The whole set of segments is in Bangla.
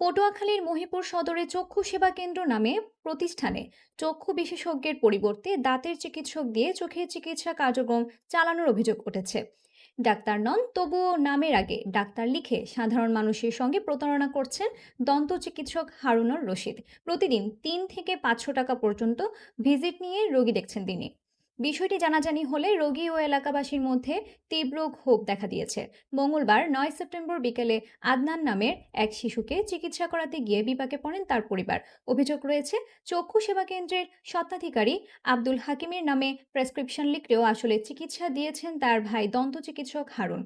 পটুয়াখালীর মহিপুর সদরে চক্ষু সেবা কেন্দ্র নামে প্রতিষ্ঠানে চক্ষু বিশেষজ্ঞের পরিবর্তে দাঁতের চিকিৎসক দিয়ে চোখের চিকিৎসা কার্যক্রম চালানোর অভিযোগ উঠেছে। ডাক্তার নন, তবুও নামের আগে ডাক্তার লিখে সাধারণ মানুষের সঙ্গে প্রতারণা করছেন দন্ত চিকিৎসক হারুনুর রশিদ। প্রতিদিন তিন থেকে পাঁচশো টাকা পর্যন্ত ভিজিট নিয়ে রোগী দেখছেন তিনি। বিষয়টি জানাজানি হলে রোগী ও এলাকাবাসীর মধ্যে তীব্র ক্ষোভ দেখা দিয়েছে। মঙ্গলবার নয় সেপ্টেম্বর বিকেলে আদনান নামের এক শিশুকে চিকিৎসা করাতে গিয়ে বিপাকে পড়েন তার পরিবার। অভিযোগ রয়েছে, চক্ষু সেবা কেন্দ্রের স্বত্বাধিকারী আব্দুল হাকিমের নামে প্রেসক্রিপশন লিখলেও আসলে চিকিৎসা দিয়েছেন তার ভাই দন্ত চিকিৎসক হারুন।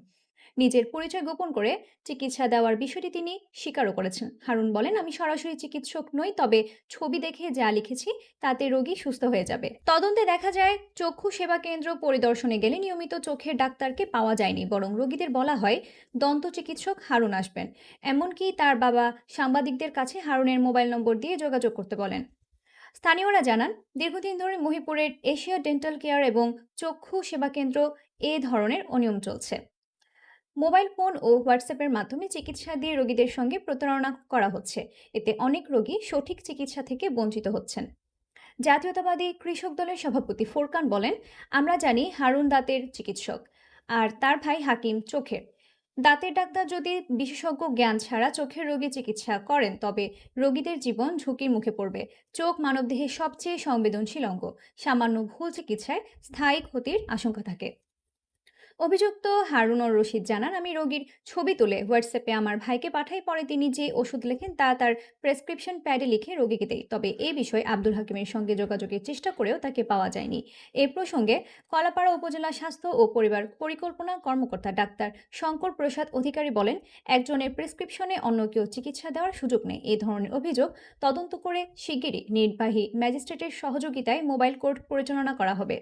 নিজের পরিচয় গোপন করে চিকিৎসা দেওয়ার বিষয়টি তিনি স্বীকারও করেছেন। হারুন বলেন, আমি সরাসরি চিকিৎসক নই, তবে ছবি দেখে যা লিখেছি, তাতে রোগী সুস্থ হয়ে যাবে। তদন্তে দেখা যায়, চক্ষু সেবা কেন্দ্র পরিদর্শনে গেলে নিয়মিত চোখের ডাক্তারকে পাওয়া যায়নি, বরং রোগীদের বলা হয়, দন্ত চিকিৎসক হারুন আসবেন। এমনকি তার বাবা সাংবাদিকদের কাছে হারুনের মোবাইল নম্বর দিয়ে যোগাযোগ করতে বলেন। স্থানীয়রা জানান, দীর্ঘদিন ধরে মহিপুরের এশিয়া ডেন্টাল কেয়ার এবং চক্ষু সেবা কেন্দ্র এ ধরনের অনিয়ম চলছে। মোবাইল ফোন ও হোয়াটসঅ্যাপের মাধ্যমে চিকিৎসা দিয়ে রোগীদের সঙ্গে প্রতারণা করা হচ্ছে। এতে অনেক রোগী সঠিক চিকিৎসা থেকে বঞ্চিত হচ্ছেন। জাতীয়তাবাদী কৃষক দলের সভাপতি ফোরকান বলেন, আমরা জানি হারুন দাঁতের চিকিৎসক আর তার ভাই হাকিম চোখের। দাঁতের ডাক্তার যদি বিশেষজ্ঞ জ্ঞান ছাড়া চোখের রোগী চিকিৎসা করেন, তবে রোগীদের জীবন ঝুঁকির মুখে পড়বে। চোখ মানবদেহের সবচেয়ে সংবেদনশীল অঙ্গ। সামান্য ভুল চিকিৎসায় স্থায়ী ক্ষতির আশঙ্কা থাকে। অভিযুক্ত হারুনুর রশিদ জানান, আমি রোগীর ছবি তুলে হোয়াটসঅ্যাপে আমার ভাইকে পাঠাই, পরে তিনি যে ওষুধ লেখেন তা তার প্রেসক্রিপশন প্যাডে লিখে রোগীকে দেয় তবে এ বিষয়ে আব্দুল হাকিমের সঙ্গে যোগাযোগের চেষ্টা করেও তাকে পাওয়া যায়নি। এ প্রসঙ্গে কলাপাড়া উপজেলা স্বাস্থ্য ও পরিবার পরিকল্পনা কর্মকর্তা ডাক্তার শঙ্কর প্রসাদ অধিকারী বলেন, একজনের প্রেসক্রিপশনে অন্য কেউ চিকিৎসা দেওয়ার সুযোগ নেই। এই ধরনের অভিযোগ তদন্ত করে শিগগিরই নির্বাহী ম্যাজিস্ট্রেটের সহযোগিতায় মোবাইল কোর্ট পরিচালনা করা হবে।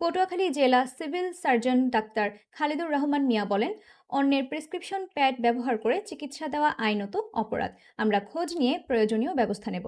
পটুয়াখালী জেলা civil surgeon doctor Khalidur Rahman Mia বলেন, অন্যের প্রেসক্রিপশন প্যাড ব্যবহার করে চিকিৎসা দেওয়া আইনত অপরাধ। আমরা খোঁজ নিয়ে প্রয়োজনীয় ব্যবস্থা নেব।